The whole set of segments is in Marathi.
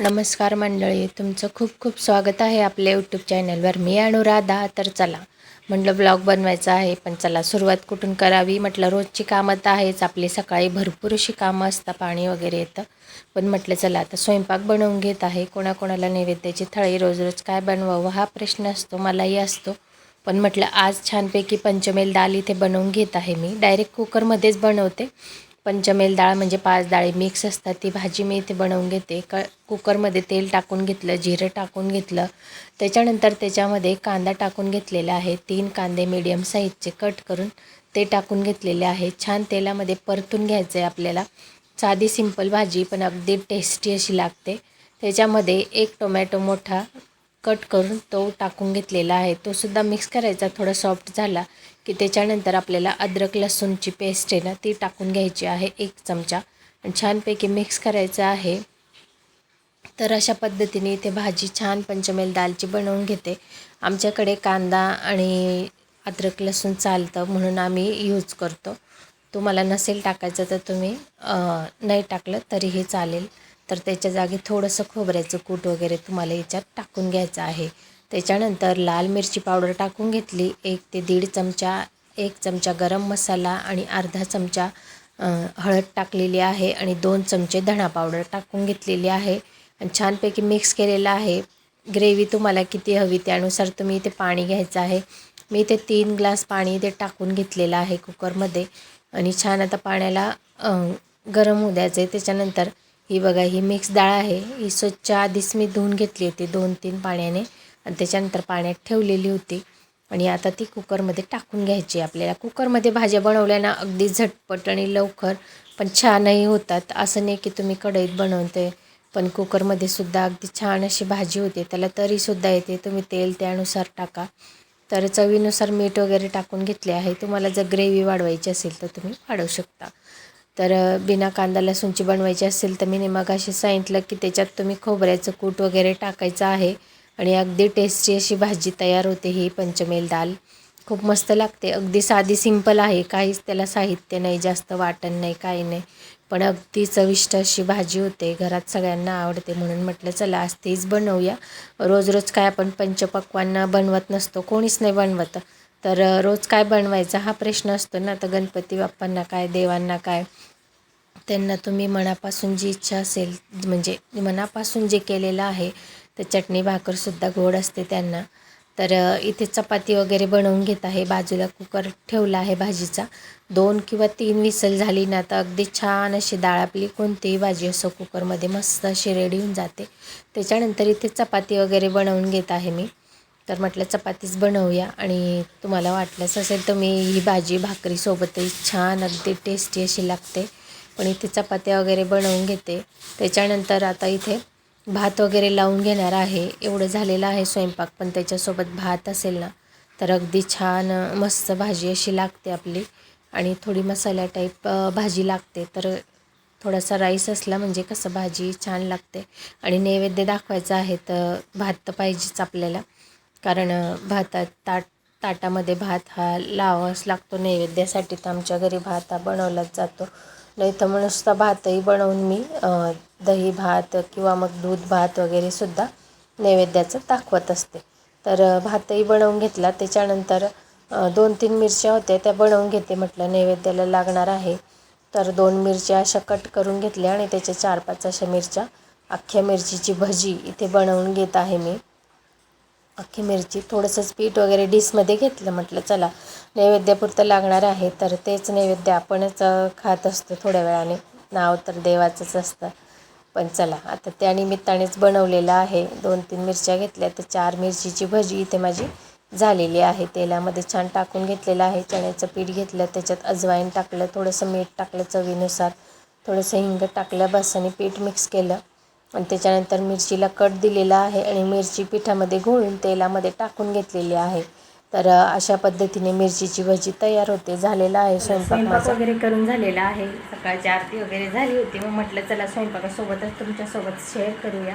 नमस्कार मंडळी तुमचं खूप खूप स्वागत आहे आपल्या यूट्यूब चॅनलवर मी अनुराधा तर चला म्हटलं ब्लॉग बनवायचा आहे पण चला सुरुवात कुठून करावी? म्हटलं रोजची कामं तर आहेच आपली सकाळी भरपूर अशी कामं असतात पाणी वगैरे येतं. पण म्हटलं चला आता स्वयंपाक बनवून घेत आहे कोणाकोणाला नैवेद्याची थाळी रोज रोज काय बनवावं हा प्रश्न असतो मलाही असतो. पण म्हटलं आज छानपैकी पंचमेल दाल इथे बनवून घेत आहे मी. डायरेक्ट कुकरमध्येच बनवते. पंचमेल डाळ म्हणजे पाच डाळी मिक्स असतात ती भाजी मी इथे बनवून घेते. क कुकरमध्ये तेल टाकून घेतलं जिरं टाकून घेतलं. त्याच्यानंतर त्याच्यामध्ये कांदा टाकून घेतलेला आहे. तीन कांदे मीडियम साईजचे कट करून ते टाकून घेतलेले आहे. छान तेलामध्ये परतून घ्यायचं आहे आपल्याला. साधी सिंपल भाजी पण अगदी टेस्टी अशी लागते. त्याच्यामध्ये एक टोमॅटो मोठा कट करून तो टाकून घेतलेला आहे. तो सुद्धा मिक्स करायचा थोडा सॉफ्ट झाला की त्याच्यानंतर आपल्याला अद्रक लसूणची पेस्ट आहे ना ती टाकून घ्यायची आहे एक चमचा. आणि छानपैकी मिक्स करायचं आहे. तर अशा पद्धतीने इथे भाजी छान पंचमेल दालची बनवून घेते. आमच्याकडे कांदा आणि अद्रक लसूण चालतं म्हणून आम्ही यूज करतो. तुम्हाला नसेल टाकायचं तर तुम्ही नाही टाकलं तरीही चालेल. तर त्याच्या जागी थोडंसं खोबऱ्याचं कूट वगैरे तुम्हाला याच्यात टाकून घ्यायचं आहे. त्याच्यानंतर लाल मिरची पावडर टाकून घेतली. एक ते दीड चमचा एक चमचा गरम मसाला आणि अर्धा चमचा हळद टाकलेली आहे आणि दोन चमचे धणा पावडर टाकून घेतलेली आहे. आणि छानपैकी मिक्स केलेलं आहे. ग्रेव्ही तुम्हाला किती हवी त्यानुसार तुम्ही इथे पाणी घ्यायचं आहे. मी इथे तीन ग्लास पाणी इथे टाकून घेतलेलं आहे कुकरमध्ये. आणि छान आता पाण्याला गरम होऊ द्यायचं आहे त्याच्यानंतर ही बघा ही मिक्स डाळ आहे. ही स्वच्छ आधीच मी धुवून घेतली होती दोन तीन पाण्याने. आणि त्याच्यानंतर पाण्यात ठेवलेली होती. आणि आता ती कुकरमध्ये टाकून घ्यायची आपल्याला. कुकरमध्ये भाज्या बनवल्यानं अगदी झटपट आणि लवकर पण छानही होतात. असं नाही की तुम्ही कढईत बनवते पण कुकरमध्ये सुद्धा अगदी छान अशी भाजी होते. त्याला तरीसुद्धा येते. तुम्ही तेल त्यानुसार टाका. तर चवीनुसार मीठ वगैरे टाकून घेतले आहे. तुम्हाला जर ग्रेव्ही वाढवायची असेल तर तुम्ही वाढवू शकता. तर बिना कांदा लसूणची बनवायची असेल तर मी निमागाशी सांगितलं की त्याच्यात तुम्ही खोबऱ्याचं कूट वगैरे टाकायचं आहे. आणि अगदी टेस्टी अशी भाजी तयार होते ही पंचमेल दाल. खूप मस्त लागते. अगदी साधी सिंपल आहे. काहीच त्याला साहित्य नाही जास्त वाटण नाही काही नाही. पण अगदी चविष्ट अशी भाजी होते. घरात सगळ्यांना आवडते म्हणून म्हटलं चला आज तीच बनवूया. रोज रोज काय आपण पंचपक्वांना बनवत नसतो. कोणीच नाही बनवत. तर रोज काय बनवायचा हा प्रश्न असतो ना. तर गणपती बाप्पांना काय देवांना काय त्यांना तुम्ही मनापासून जी इच्छा असेल म्हणजे मनापासून जे केलेलं आहे तर चटणी भाकरसुद्धा गोड असते त्यांना. तर इथे चपाती वगैरे बनवून घेत आहे. बाजूला कुकर ठेवला आहे भाजीचा. दोन किंवा तीन विसल झाली ना तर अगदी छान अशी डाळ आपली कोणतीही भाजी असो कुकरमध्ये मस्त अशी रेडी होऊन जाते. त्याच्यानंतर इथे चपाती वगैरे बनवून घेत आहे मी. तर म्हटलं चपातीच बनवूया आणि तुम्हाला वाटलंच असेल तर मी ही भाजी भाकरीसोबतही छान अगदी टेस्टी अशी लागते. पण इथे चपात्या वगैरे बनवून घेते. त्याच्यानंतर आता इथे भात वगैरे लावून घेणार आहे. एवढं झालेलं आहे स्वयंपाक पण त्याच्यासोबत भात असेल ना तर अगदी छान मस्त भाजी अशी लागते आपली. आणि थोडी मसाल्या टाईप भाजी लागते. तर थोडासा राईस असला म्हणजे कसं भाजी छान लागते. आणि नैवेद्य दाखवायचं आहे तर भात तर पाहिजेच आपल्याला. कारण भातात ताट ताटामध्ये भात हा लावावाच लागतो. नैवेद्यासाठी तर आमच्या घरी भात हा बनवलाच जातो. नाही तर मग नुसता भातही बनवून मी दही भात किंवा मग दूध भात वगैरे सुद्धा नैवेद्याचं दाखवत असते. तर भातही बनवून घेतला. त्याच्यानंतर दोन तीन मिरच्या होत्या. त्या बनवून घेते म्हटलं नैवेद्याला लागणार आहे. तर दोन मिरच्या अशा कट करून घेतल्या आणि त्याच्या चार पाच अशा मिरच्या अख्ख्या मिरचीची भजी इथे बनवून घेत आहे मी. अख्खी मिरची थोडंसं पीठ वगैरे डिशमध्ये घेतलं म्हटलं चला नैवेद्यापुरतं लागणार आहे तर तेच नैवेद्य आपणच खात असतो थोड्या वेळाने. नाव तर देवाचंच असतं. पण चला आता त्या निमित्तानेच बनवलेलं आहे. दोन तीन मिरच्या घेतल्या तर चार मिरचीची भजी इथे माझी झालेली आहे. तेलामध्ये छान टाकून घेतलेलं आहे. चण्याचं पीठ घेतलं त्याच्यात अजवाईन टाकलं थोडंसं मीठ टाकलं चवीनुसार थोडंसं हिंग टाकलं बस आणि पीठ मिक्स केलं. आणि त्याच्यानंतर मिरचीला कट दिलेला आहे आणि मिरची पिठामध्ये घोळून तेलामध्ये टाकून घेतलेली आहे. तर अशा पद्धतीने मिरचीची भजी तयार होते झालेला आहे स्वयंपाक वगैरे करून झालेला आहे. सकाळची आरती वगैरे झाली होती मग म्हटलं चला स्वयंपाकासोबतच तुमच्यासोबत शेअर करूया.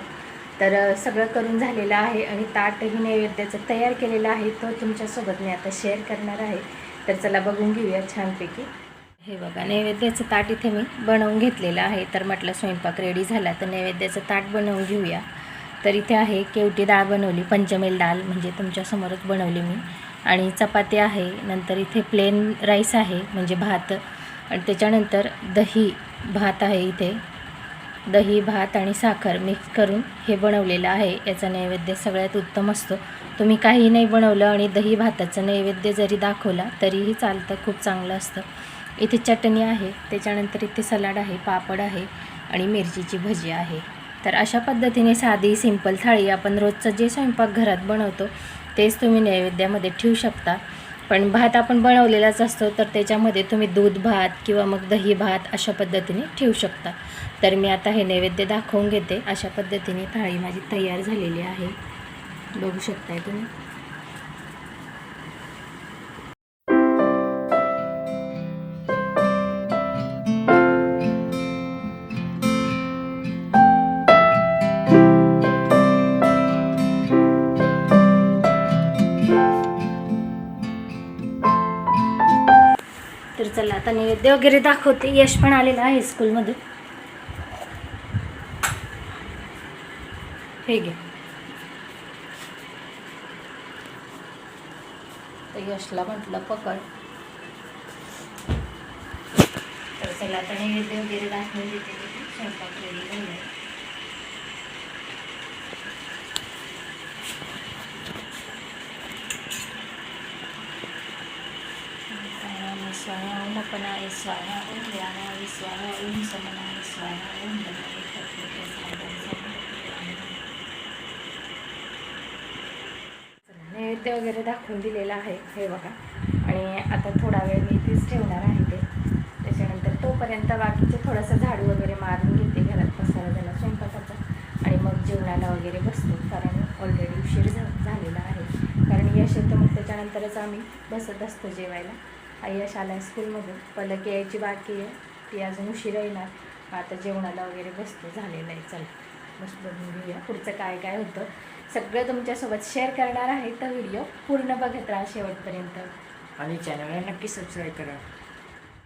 तर सगळं करून झालेलं आहे आणि ताटही नैवेद्याचं तयार केलेलं आहे तो तुमच्यासोबत मी आता शेअर करणार आहे. तर चला बघून घेऊया छानपैकी. हे बघा नैवेद्याचं ताट इथे मी बनवून घेतलेलं आहे. तर म्हटलं स्वयंपाक रेडी झाला तर नैवेद्याचं ताट बनवून घेऊया. तर इथे आहे केवटी डाळ बनवली पंचमेल डाळ म्हणजे तुमच्यासमोरच बनवली मी. आणि चपाती आहे नंतर इथे प्लेन राईस आहे म्हणजे भात. आणि त्याच्यानंतर दही भात आहे इथे. दही भात आणि साखर मिक्स करून हे बनवलेलं आहे. याचा नैवेद्य सगळ्यात उत्तम असतो. तुम्ही काही नाही बनवलं आणि दही भाताचं नैवेद्य जरी दाखवला तरीही चालतं खूप चांगलं असतं. इथे चटणी आहे त्याच्यानंतर इथे सलाड आहे पापड आहे आणि मिरचीची भजी आहे. तर अशा पद्धतीने साधी सिंपल थाळी आपण रोजचं जे स्वयंपाक घरात बनवतो तेच तुम्ही नैवेद्यामध्ये ठेवू शकता. पण भात आपण बनवलेलाच असतो तर त्याच्यामध्ये तुम्ही दूध भात किंवा मग दही भात अशा पद्धतीने ठेवू शकता. तर मी आता हे नैवेद्य दाखवून घेते. अशा पद्धतीने थाळी माझी तयार झालेली आहे. बघू शकताय तुम्ही? नैवेद्य वगैरे दाखवते. यश पण आलेलं आहे स्कूलमधून हे घे. तर यशला म्हटलं पकड. तर चला आता नैवेद्य वगैरे दाखवून देते स्वयंपाक रेडी झालाय ओम स्वाहा ओम अपनाय स्वाहा ओम व्यानाय स्वाहा ओम समनाय स्वाहा ओम धनाय नैवेद्य वगैरे दाखवून दिलेला आहे हे बघा आणि आता थोडा वेळ मी तीच ठेवणार आहे ते त्याच्यानंतर तोपर्यंत बाकीचे थोडंसं झाडू वगैरे मारून घेते घरात पसारा झाला स्वयंपाकाचा आणि मग जेवणाला वगैरे बसतो कारण ऑलरेडी उशीर झा झालेला आहे कारण यश येतं मग त्याच्यानंतरच आम्ही बसत असतो जेवायला हा यश आला आहे स्कूलमधून पलक यायची बाकी आहे. ती अजून उशिरा येणार. मग आता जेवणाला वगैरे बसतो. झालेलं आहे. चला बस बघून घेऊया पुढचं काय काय होतं. सगळं तुमच्यासोबत शेअर करणार आहे तर व्हिडिओ पूर्ण बघत राहा शेवटपर्यंत. आणि चॅनलला नक्की सबस्क्राईब करा.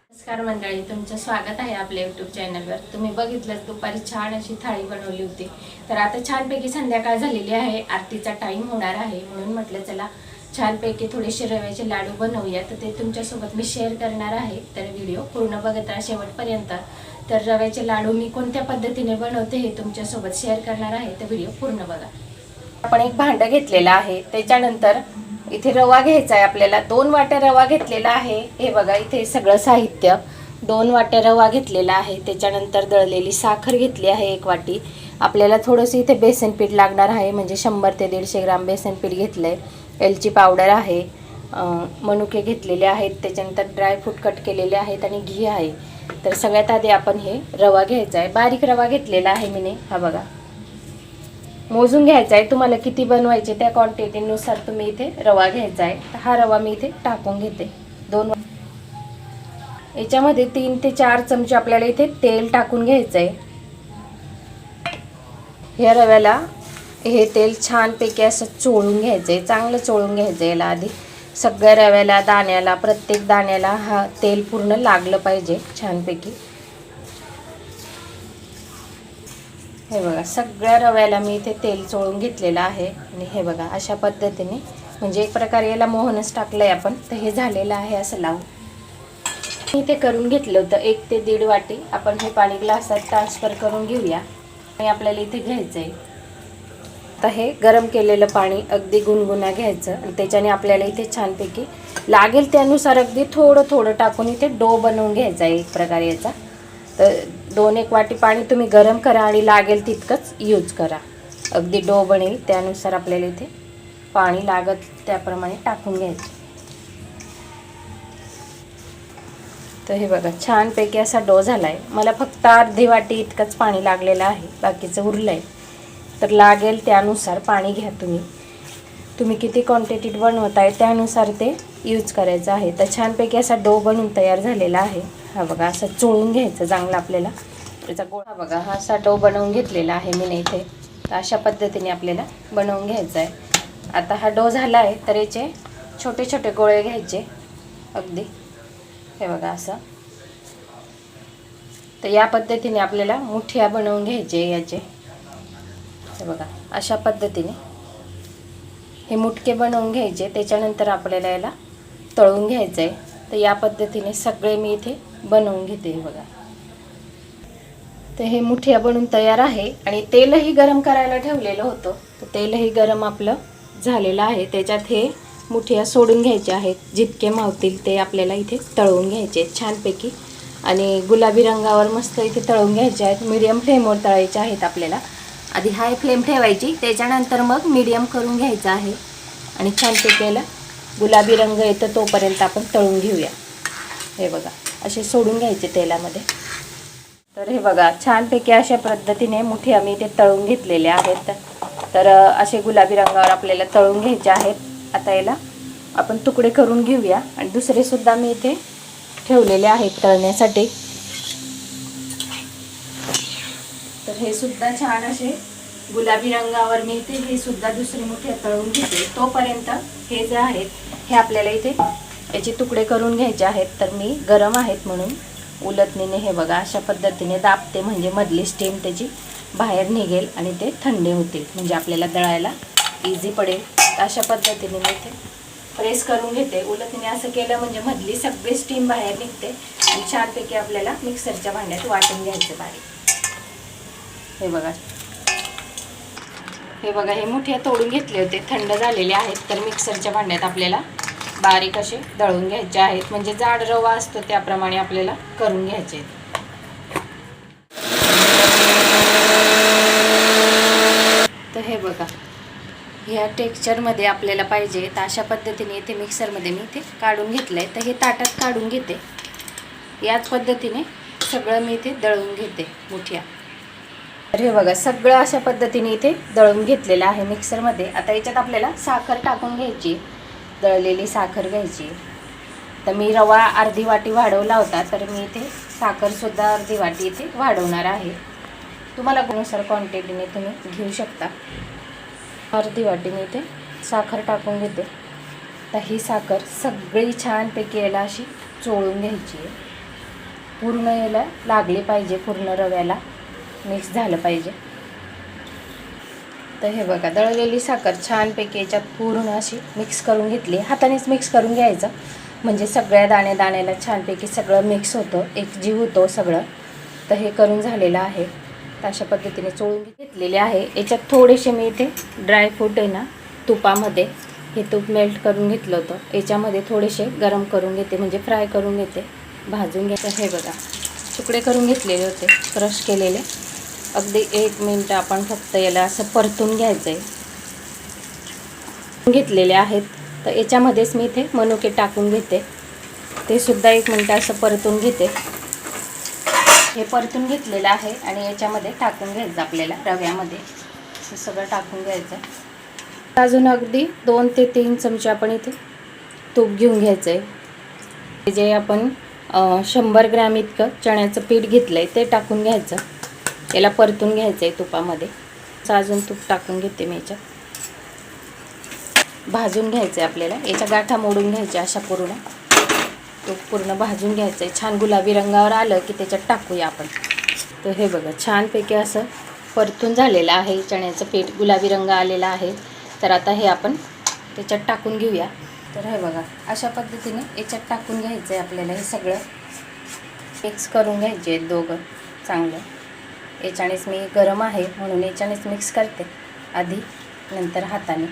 नमस्कार मंडळी. तुमचं स्वागत आहे आपल्या यूट्यूब चॅनलवर तुम्ही बघितलं दुपारी छान अशी थाळी बनवली होती. तर आता छानपैकी संध्याकाळ झालेली आहे. आरतीचा टाईम होणार आहे. म्हणून म्हटलं चला छानपैकी थोडेसे रव्याचे लाडू बनवूया तर ते तुमच्यासोबत मी शेअर करणार आहे. तर व्हिडिओ पूर्ण बघत राहा शेवटपर्यंत. तर रव्याचे लाडू मी कोणत्या पद्धतीने बनवते हे तुमच्यासोबत शेअर करणार आहे. तर व्हिडिओ पूर्ण बघा. आपण एक भांडं घेतलेलं आहे. त्याच्यानंतर इथे रवा घ्यायचा आहे आपल्याला. दोन वाट्या रवा घेतलेला आहे. हे बघा इथे सगळं साहित्य. दोन वाट्या रवा घेतलेला आहे. त्याच्यानंतर दळलेली साखर घेतली आहे एक वाटी. आपल्याला थोडंसं इथे बेसन पीठ लागणार आहे. म्हणजे शंभर ते दीडशे ग्राम बेसन पीठ घेतलं आहे वेलची पावडर आहे मनुके घेतलेले आहेत त्याच्यानंतर ड्रायफ्रूट कट केलेले आहेत आणि घी आहे. तर सगळ्यात आधी आपण हे रवा घ्यायचा आहे. बारीक रवा घेतलेला आहे मीने हा बघा. मोजून घ्यायचा आहे. तुम्हाला किती बनवायचे त्या क्वांटिटीनुसार तुम्ही इथे रवा घ्यायचा आहे. तर हा रवा मी इथे टाकून घेते. दोन याच्यामध्ये तीन ते चार चमचे आपल्याला इथे तेल टाकून घ्यायचं आहे. ह्या रव्याला हे तेल छानपैकी असं चोळून घ्यायचं आहे चांगलं चोळून घ्यायचं आहे याला आधी. सगळ्या रव्याला दाण्याला प्रत्येक दाण्याला हा तेल पूर्ण लागलं पाहिजे छानपैकी. हे बघा सगळ्या रव्याला मी इथे तेल चोळून घेतलेलं आहे. आणि हे बघा अशा पद्धतीने म्हणजे एक प्रकारे याला मोहनच टाकलंय आपण तर हे झालेलं आहे असं लावून. मी इथे करून घेतलं होतं एक ते दीड वाटी. आपण हे पाणी ग्लासात ट्रान्सफर करून घेऊया. आणि आपल्याला इथे घ्यायचं आहे आता हे गरम केलेलं पाणी अगदी गुणगुणा घ्यायचं आणि त्याच्याने आपल्याला इथे छानपैकी लागेल त्यानुसार अगदी थोडं थोडं टाकून इथे डो बनवून घ्यायचा आहे एक प्रकारे याचा. तर दोन एक वाटी पाणी तुम्ही गरम करा आणि लागेल तितकंच यूज करा. अगदी डो बनेल त्यानुसार आपल्याला इथे पाणी लागत त्याप्रमाणे टाकून घ्यायचं. तर हे बघा छानपैकी असा डो झाला आहे मला फक्त अर्धी वाटी इतकंच पाणी लागलेलं आहे. बाकीचं उरलं आहे तर लागेल त्यानुसार पाणी घ्या तुम्ही. तुम्ही किती क्वांटिटीत बनवताय त्यानुसार ते यूज करायचं आहे. तर छानपैकी असा डो बनवून तयार झालेला आहे. हा बघा असं चोळून घ्यायचं चांगलं आपल्याला. त्याचा गोळा बघा हा असा डो बनवून घेतलेला आहे मी नाही इथे. तर अशा पद्धतीने आपल्याला बनवून घ्यायचा आहे. आता हा डो झाला आहे तर याचे छोटे छोटे गोळे घ्यायचे. अगदी. हे बघा असं. तर या पद्धतीने आपल्याला मुठ्या बनवून घ्यायचे याचे. हे बघा अशा पद्धतीने हे मुटके बनवून घ्यायचे. त्याच्यानंतर आपल्याला याला तळून घ्यायचं आहे तर या पद्धतीने सगळे मी इथे बनवून घेते हे बघा. तर हे मुठिया बनून तयार आहे आणि तेलही गरम करायला ठेवलेलं होतं. तर तेलही गरम आपलं झालेलं आहे. त्याच्यात हे मुठिया सोडून घ्यायचे आहेत. जितके मावतील ते आपल्याला इथे तळवून घ्यायचे आहेत छानपैकी. आणि गुलाबी रंगावर मस्त इथे तळून घ्यायचे आहेत. मिडियम फ्लेमवर तळायचे आहेत आपल्याला. आधी हाय फ्लेम ठेवायची त्याच्यानंतर मग मीडियम करून घ्यायचं आहे. आणि छानपैकी याला गुलाबी रंग येतो तोपर्यंत आपण तळून घेऊया. हे बघा असे सोडून घ्यायचे तेलामध्ये. तर हे बघा छानपैकी अशा पद्धतीने मुठी आम्ही इथे तळून घेतलेले आहेत. तर असे गुलाबी रंगावर आपल्याला तळून घ्यायचे आहेत. आता याला आपण तुकडे करून घेऊया. आणि दुसरेसुद्धा मी इथे ठेवलेले आहेत तळण्यासाठी. हे सुद्धा छान असे गुलाबी रंगावर मी इथे हे सुद्धा दुसरी मोठे तळून घेते. तोपर्यंत हे जे आहेत हे आपल्याला इथे याचे तुकडे करून घ्यायचे आहेत. तर मी गरम आहेत म्हणून उलटणीने हे बघा अशा पद्धतीने दाबते. म्हणजे मधली स्टीम त्याची बाहेर निघेल आणि ते थंडे होतील. म्हणजे आपल्याला दळायला इझी पडेल. अशा पद्धतीने मी इथे प्रेस करून घेते. उलटणीने असं केलं म्हणजे मधली सगळी स्टीम बाहेर निघते. आणि छानपैकी आपल्याला मिक्सरच्या भांड्यात वाटून घ्यायचं बारीक. हे बघा. हे बघा हे मोठ्या तोडून घेतले होते. थंड झालेले आहेत तर मिक्सरच्या भांड्यात आपल्याला बारीक असे दळून घ्यायचे आहेत. म्हणजे जाड रवा असतो त्याप्रमाणे आपल्याला करून घ्यायचे आहेत. तर हे बघा ह्या टेक्स्चरमध्ये आपल्याला पाहिजे तर अशा पद्धतीने इथे मिक्सरमध्ये मी इथे काढून घेतलं आहे तर हे ताटात काढून घेते. याच पद्धतीने सगळं मी इथे दळून घेते मुठ्या. तर हे बघा सगळं अशा पद्धतीने इथे दळून घेतलेलं आहे मिक्सरमध्ये. आता याच्यात आपल्याला साखर टाकून घ्यायची दळलेली साखर घ्यायची. तर मी रवा अर्धी वाटी वाढवला होता तर मी इथे साखरसुद्धा अर्धी वाटी इथे वाढवणार आहे. तुम्हाला कोणुसार क्वांटिटीने तुम्ही घेऊ शकता. अर्धी वाटी मी इथे साखर टाकून घेते. तर ही साखर सगळी छानपैकी याला अशी चोळून घ्यायची आहे. पूर्ण याला लागली पाहिजे पूर्ण रव्याला. मिक्स झालं पाहिजे. तर हे बघा दळलेली साखर छानपैकी याच्यात पूर्ण अशी मिक्स करून घेतली. हातानेच मिक्स करून घ्यायचं. म्हणजे सगळ्या दाणे दाण्याला छानपैकी सगळं मिक्स होतं एक जीव होतो सगळं. तर हे करून झालेलं आहे. तर अशा पद्धतीने चोळून घेतलेले आहे. याच्यात थोडेसे मी इथे ड्रायफ्रूट आहे ना तुपामध्ये हे तूप मेल्ट करून घेतलं होतं. याच्यामध्ये थोडेसे गरम करून घेते म्हणजे फ्राय करून घेते. भाजून घ्यायचं. हे बघा तुकडे करून घेतलेले होते क्रश केलेले. अगदी एक मिनटं आपण फक्त याला असं परतून घ्यायचं आहे घेतलेले आहेत. तर याच्यामध्येच मी इथे मनुके टाकून घेते. ते सुद्धा एक मिनटं असं परतून घेते. हे परतून घेतलेलं आहे आणि याच्यामध्ये टाकून घ्यायचं आपल्याला रव्यामध्ये. हे सगळं टाकून घ्यायचं अजून अगदी दोन ते तीन चमचे आपण इथे तूप घेऊन घ्यायचं आहे जे आपण शंभर ग्रॅम इतकं चण्याचं पीठ घेतलं आहे ते टाकून घ्यायचं. याला परतून घ्यायचं आहे तुपामध्ये. असं अजून तूप टाकून घेते मी याच्यात. भाजून घ्यायचं आहे आपल्याला. याच्या गाठा मोडून घ्यायच्या अशा पूर्ण. तूप पूर्ण भाजून घ्यायचं आहे छान गुलाबी रंगावर आलं की त्याच्यात टाकूया आपण. तर हे बघा छानपैकी असं परतून झालेलं आहे. चण्याचं पीठ गुलाबी रंग आलेला आहे. तर आता हे आपण त्याच्यात टाकून घेऊया. तर हे बघा अशा पद्धतीने याच्यात टाकून घ्यायचं आहे आपल्याला हे सगळं. मिक्स करून घ्यायचे आहेत दोघं चांगलं. याच्यानेच मी गरम आहे म्हणून याच्यानेच मिक्स करते. आधी नंतर हाताने.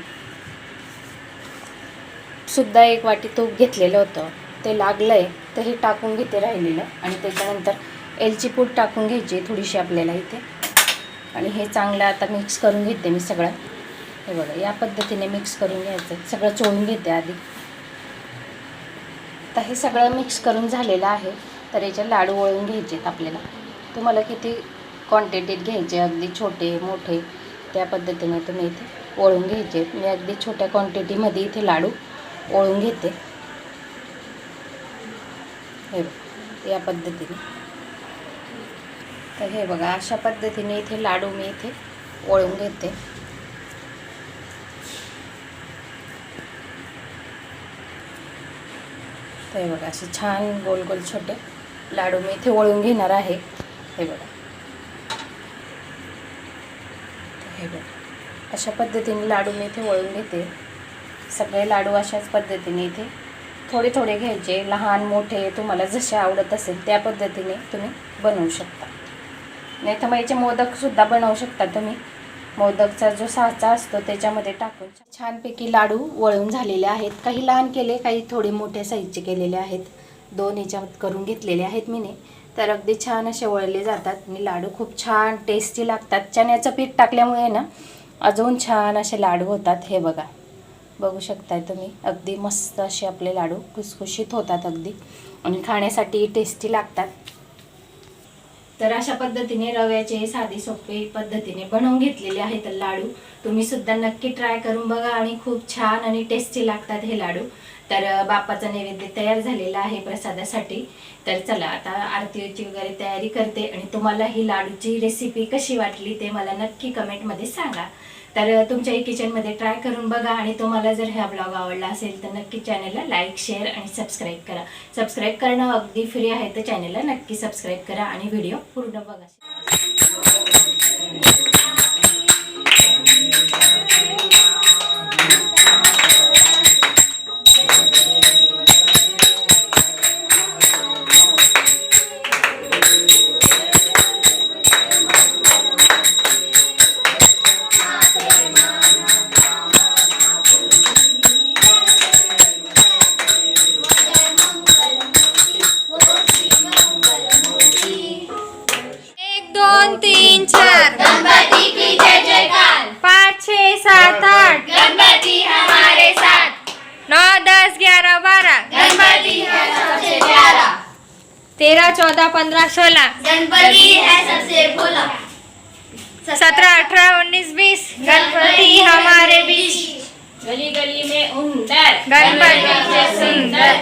सुद्धा एक वाटी तूप घेतलेलं होतं. ते लागलं आहे तर हे टाकून घेते राहिलेलं. आणि त्याच्यानंतर एलची पूड टाकून घ्यायची थोडीशी आपल्याला इथे. आणि हे चांगलं आता मिक्स करून घेते मी सगळं. हे बघा या पद्धतीने मिक्स करून घ्यायचं. सगळं चोळून घेते आधी. तर हे सगळं मिक्स करून झालेलं आहे. तर याचे लाडू वळून घ्यायचे आहेत आपल्याला. तुम्हाला किती क्वांटिटीत घ्यायचे अगदी छोटे मोठे. त्या पद्धतीने तुम्ही इथे वळून घ्यायचे. मी अगदी छोट्या क्वांटिटीमध्ये इथे लाडू वळून घेते. हे बघ, या पद्धतीने. तर हे बघा अशा पद्धतीने इथे लाडू मी इथे ओळून घेते. तर हे बघा असे छान गोल गोल छोटे लाडू मी इथे वळून घेणार आहे. हे बघा. हे बघ अशा पद्धतीने लाडू मी इथे वळून घेते. सगळे लाडू अशाच पद्धतीने इथे थोडे थोडे घ्यायचे. लहान मोठे तुम्हाला जसे आवडत असेल त्या पद्धतीने तुम्ही बनवू शकता. नाही तर मग याचे मोदकसुद्धा बनवू शकता तुम्ही. मोदकचा जो साचा असतो त्याच्यामध्ये टाकून छानपैकी लाडू वळून झालेले आहेत. काही लहान केले काही थोडे मोठ्या साईजचे केलेले आहेत. दोन याच्यात करून घेतलेले आहेत मीने. तर अगदी छान असे वळले जातात आणि लाडू खूप छान टेस्टी लागतात. चण्याचं पीठ टाकल्यामुळे ना अजून छान असे लाडू होतात. हे बघा. बघू शकताय तुम्ही. अगदी मस्त असे आपले लाडू खुसखुशीत होतात अगदी. आणि खाण्यासाठी टेस्टी लागतात. तर अशा पद्धतीने रव्याचे साधी सोपे पद्धतीने बनवून घेतलेले आहेत लाडू. तुम्ही सुद्धा नक्की ट्राय करून बघा आणि खूप छान आणि टेस्टी लागतात हे लाडू. तर अं, बाप्पाचा नैवेद्य तयार झालेला आहे प्रसादासाठी. तर चला आता आरतीची वगैरे तयारी करते आणि तुम्हाला ही लाडूची रेसिपी कशी वाटली ते मला नक्की कमेंटमध्ये सांगा. तर तुमच्याही किचनमध्ये ट्राय करून बघा आणि तुम्हाला जर हा ब्लॉग आवडला असेल तर नक्की चॅनलला लाईक शेअर आणि सबस्क्राईब करा. सबस्क्राईब करणं अगदी फ्री आहे तर चॅनलला नक्की सबस्क्राईब करा आणि व्हिडिओ पूर्ण बघा. तीन चार. गणपति की जय जयकार. पाँच छः सात आठ. तेरह चौदह पंद्रह सोलह गणपति है सबसे भोला सत्रह अठारह उन्नीस बीस गणपति हमारे बीच. गली गली में उंदर. गणपति से सुंदर